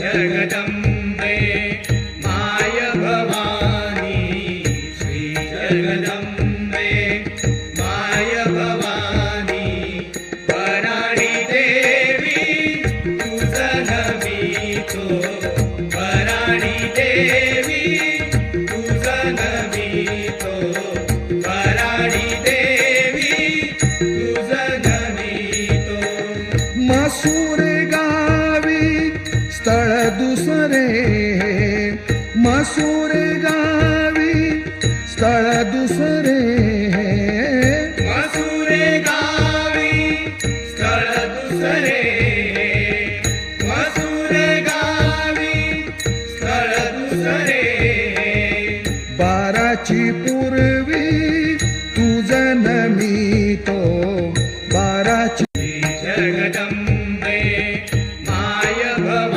जगदम्बे माय भवानी श्री जगदम्बे माय भवानी वराडी देवी तुझं नमितो देवी तुझं नमितो देवी मसूर स्थळ दुसरे मसूर गावी स्थळ दुसरे मसुरे गावी स्थळ दुसरे मसुरे गावी स्थळ दुसरे बाराची पूर्वी तुझ मी तो. बाराची जगदम